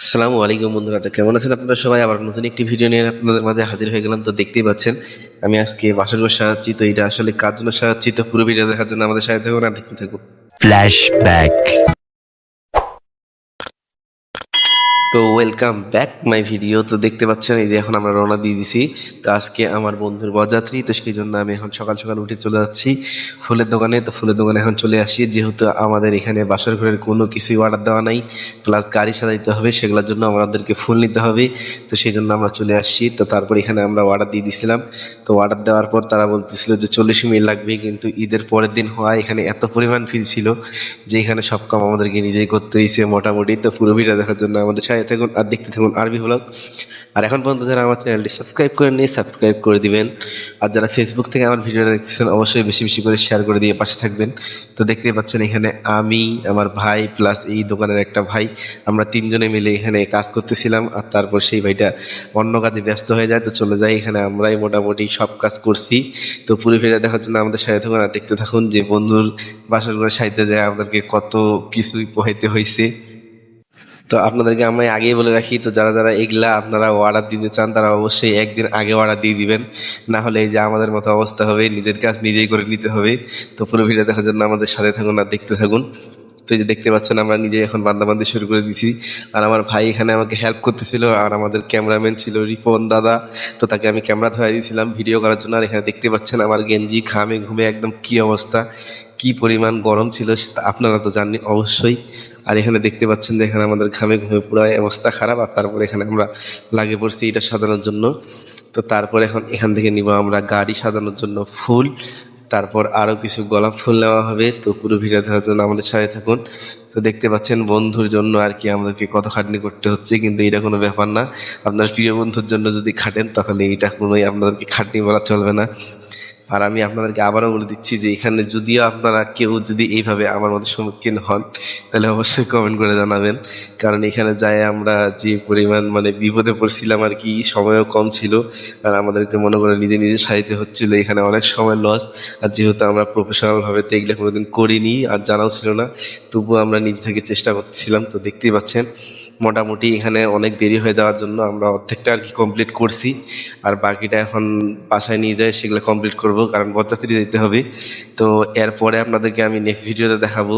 আসসালামু আলাইকুম বন্ধুরা, তো কেমন আছেন আপনারা সবাই? আবার নতুন একটি ভিডিও নিয়ে আপনাদের মাঝে হাজির হয়ে গেলাম। তো দেখতেই পাচ্ছেন, আমি আজকে বাসার ঘর সাজাচ্ছি তো এটা আসলে কার জন্য সাজাচ্ছি তো পুরো ভিডিও দেখার জন্য আমাদের সাথে থাকুন আর দেখতে থাকুন। Flashback. তো ওয়েলকাম ব্যাক মাই ভিডিও তো দেখতে পাচ্ছেন, এই যে এখন আমরা রওনা দিয়ে দিছি। তো আজকে আমার বন্ধুর বরযাত্রী, তো সেই জন্য আমি এখন সকাল সকাল উঠে চলে যাচ্ছি ফুলের দোকানে। তো ফুলের দোকানে এখন চলে আসি, যেহেতু আমাদের এখানে বাসর ঘরের কোনো কিছুই অর্ডার দেওয়া নাই প্লাস গাড়ি সাজাইতে হবে, সেগুলোর জন্য আমাদেরকে ফুল নিতে হবে। তো সেই জন্য আমরা চলে আসছি। তো তারপর এখানে আমরা অর্ডার দিয়ে দিয়েছিলাম তো অর্ডার দেওয়ার পর তারা বলতেছিল যে চল্লিশ মিনিট লাগবে, কিন্তু ঈদের পরের দিন হওয়ায় এখানে এত পরিমাণ ভিড় ছিল যে এখানে সব কাম আমাদেরকে নিজেই করতে হয়েছে মোটামুটি। তো পুরো ভিডিও দেখার জন্য আমাদের সাথে থাকুন, আর দেখতে থাকুন আরবি ব্লগ আর এখন পর্যন্ত যারা আমার চ্যানেলটি সাবস্ক্রাইব করে নিয়ে সাবস্ক্রাইব করে দিবেন। আর যারা ফেসবুক থেকে আমার ভিডিওটা দেখতেছেন, অবশ্যই বেশি বেশি করে শেয়ার করে দিয়ে পাশে থাকবেন। তো দেখতেই পাচ্ছেন এখানে আমি, আমার ভাই প্লাস এই দোকানের একটা ভাই, আমরা তিনজনে মিলে এখানে কাজ করতেছিলাম। আর তারপর সেই ভাইটা অন্য কাজে ব্যস্ত হয়ে যায়, তো চলে যায়। এখানে আমরাই মোটামুটি সব কাজ করছি। তো পুরো ভিডিও দেখার জন্য আমাদের সাথে থাকুন আর দেখতে থাকুন যে বন্ধুর বাসার করে সাইতে যায়, আমাদেরকে কত কিছুই পোহাইতে হয়েছে তো আপনাদেরকে আমি আগেই বলে রাখি, তো যারা যারা এগুলা আপনারা অর্ডার দিতে চান, তারা অবশ্যই একদিন আগে অর্ডার দিয়ে দিবেন। না হলে এই যে আমাদের মতো অবস্থা হবে, নিজের কাজ নিজেই করে নিতে হবে। তো পুরো ভিডিও দেখার জন্য আমাদের সাথে থাকুন আর দেখতে থাকুন। তো এই যে দেখতে পাচ্ছেন, আমরা নিজে এখন বান্দাবান্দি শুরু করে দিছি। আর আমার ভাই এখানে আমাকে হেল্প করতেছিল, আর আমাদের ক্যামেরাম্যান ছিল রিপন দাদা। তো তাকে আমি ক্যামেরা ধরে দিয়েছিলাম ভিডিও করার জন্য। আর এখানে দেখতে পাচ্ছেন, আমার গেঞ্জি, ঘামে ঘুমে একদম কি অবস্থা। কি পরিমাণ গরম ছিল সেটা আপনারা তো জানেন অবশ্যই। আর এখানে দেখতে পাচ্ছেন যে এখানে আমাদের ঘামে ঘুমে পুরো অবস্থা খারাপ আর তারপরে এখানে আমরা লাগে পড়ছি এটা সাজানোর জন্য। তো তারপর এখন এখান থেকে নিব আমরা গাড়ি সাজানোর জন্য ফুল। তারপর আরও কিছু গোলাপ ফুল নেওয়া হবে। তো পুরো ভিডিও দেখার জন্য আমাদের সাথে থাকুন। তো দেখতে পাচ্ছেন বন্ধুর জন্য আর কি আমাদেরকে কত খাটনি করতে হচ্ছে, কিন্তু এটা কোনো ব্যাপার না। আপনার প্রিয় বন্ধুর জন্য যদি খাটেন, তাহলে এটা কোনোই আপনাদেরকে খাটনি বলা চলবে না। আর আমি আপনাদেরকে আবারও বলে দিচ্ছি যে এখানে যদিও আপনারা কেউ যদি এইভাবে আমার মতো সম্মুখীন হন, তাহলে অবশ্যই কমেন্ট করে জানাবেন। কারণ এখানে যায় আমরা যে পরিমাণ মানে বিপদে পড়ছিলাম আর কি, সময়ও কম ছিল। আর আমাদেরকে মনে করে নিজে নিজে সাজাইতে হচ্ছিল। এখানে অনেক সময় লস আর যেহেতু আমরা প্রফেশনালভাবে তো এগুলো কোনোদিন করিনি আর জানাও ছিল না, তবুও আমরা নিজে থেকে চেষ্টা করতেছিলাম। তো দেখতেই পাচ্ছেন। মোটামুটি এখানে অনেক দেরি হয়ে যাওয়ার জন্য আমরা অর্ধেকটা আর কি কমপ্লিট করছি। আর বাকিটা এখন বাসায় নিয়ে যাই, সেগুলো কমপ্লিট করব, কারণ বরযাত্রী যেতে হবে। তো এরপরে আপনাদেরকে আমি নেক্সট ভিডিওতে দেখাবো।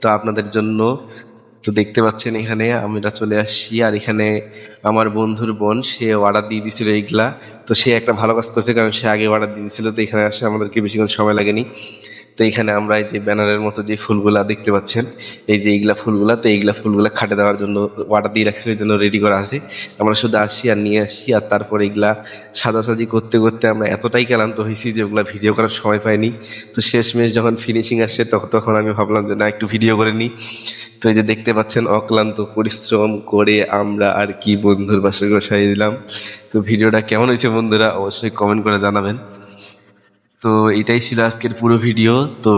তো আপনাদের জন্য তো দেখতে পাচ্ছেন এখানে আমরা চলে আসছি, আর এখানে আমার বন্ধুর বোন, সে অর্ডার দিয়ে দিয়েছিল এইগুলা তো সে একটা ভালো কাজ করছে, কারণ সে আগে অর্ডার দিয়ে দিয়েছিল, তো এখানে আসে আমাদেরকে বেশিক্ষণ সময় লাগেনি। তো এখানে আমরা এই যে ব্যানারের মতো যে ফুলগুলা দেখতে পাচ্ছেন, এই যে এইগুলা ফুলগুলা, তো এইগুলা ফুলগুলা খাটে দেওয়ার জন্য অর্ডার দিয়ে রাখছি জন্য রেডি করা আছে। আমরা শুধু আসি আর নিয়ে আসি, আর তারপর এইগুলা সাজাসাজি করতে করতে আমরা এতটাই ক্লান্ত হয়েছি যে ওগুলা ভিডিও করার সময় পাইনি। তো শেষমেশ যখন ফিনিশিং আসছে তখন তখন আমি ভাবলাম যে না, একটু ভিডিও করে নিই। তো এই যে দেখতে পাচ্ছেন, অক্লান্ত পরিশ্রম করে আমরা আর কি বন্ধুর বাসায় সাজিয়ে দিলাম। তো ভিডিওটা কেমন হয়েছে বন্ধুরা, অবশ্যই কমেন্ট করে জানাবেন। তো এটাই ছিল আজকের পুরো ভিডিও তো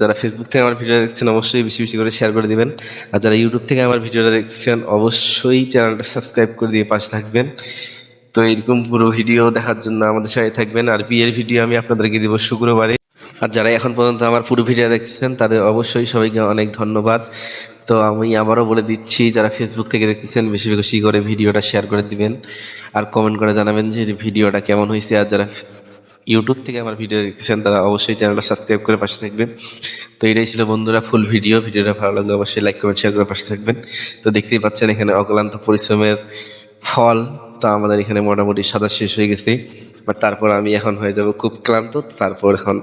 যারা ফেসবুক থেকে আমার ভিডিও দেখছেন, অবশ্যই বেশি বেশি করে শেয়ার করে দিবেন। আর যারা ইউটিউব থেকে আমার ভিডিওটা দেখছেন, অবশ্যই চ্যানেলটা সাবস্ক্রাইব করে দিয়ে পাশে থাকবেন। তো এরকম পুরো ভিডিও দেখার জন্য আমাদের সাথে থাকবেন। আর বিয়ের ভিডিও আমি আপনাদেরকে দিব শুক্রবারে। আর যারা এখন পর্যন্ত আমার পুরো ভিডিও দেখছেন, তাদের অবশ্যই সবাইকে অনেক ধন্যবাদ। তো আমি আবারও বলে দিচ্ছি, যারা ফেসবুক থেকে দেখতেছেন, বেশি বেশি করে ভিডিওটা শেয়ার করে দিবেন। আর কমেন্ট করে জানাবেন যে ভিডিওটা কেমন হয়েছে। আর যারা ইউটিউব থেকে আমার ভিডিও দেখছেন, তারা অবশ্যই চ্যানেলটা সাবস্ক্রাইব করে পাশে থাকবেন। তো এটাই ছিল বন্ধুরা ফুল ভিডিও ভিডিওটা ভালো লাগলে অবশ্যই লাইক কমেন্ট শেয়ার করে পাশে থাকবেন। তো দেখতেই পাচ্ছেন এখানে অক্লান্ত পরিশ্রমের ফল। তো আমাদের এখানে মোটামুটি সাদা শেষ হয়ে গেছে। বাট তারপর আমি এখন হয়ে যাব খুব ক্লান্ত। তারপর এখন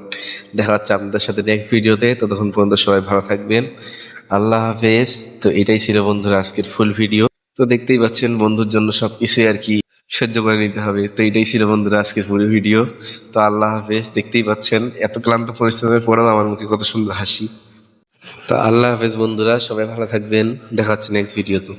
দেখা হচ্ছে আপনাদের সাথে নেক্সট ভিডিওতে তো তখন পর্যন্ত সবাই ভালো থাকবেন। আল্লাহ হাফেজ। তো এটাই ছিল বন্ধুরা আজকের ফুল ভিডিও তো দেখতেই পাচ্ছেন বন্ধুর জন্য সব কিছুই আর কি সহ্য করে নিতে হবে। তো এটাই ছিল বন্ধুরা আজকের পুরো ভিডিও তো আল্লাহ হাফেজ, দেখতেই পাচ্ছেন, এত ক্লান্ত পরিশ্রমের পরেও আমার মুখে কত সুন্দর হাসি। তো আল্লাহ হাফেজ বন্ধুরা, সবাই ভালো থাকবেন। দেখা হচ্ছে নেক্সট ভিডিওতে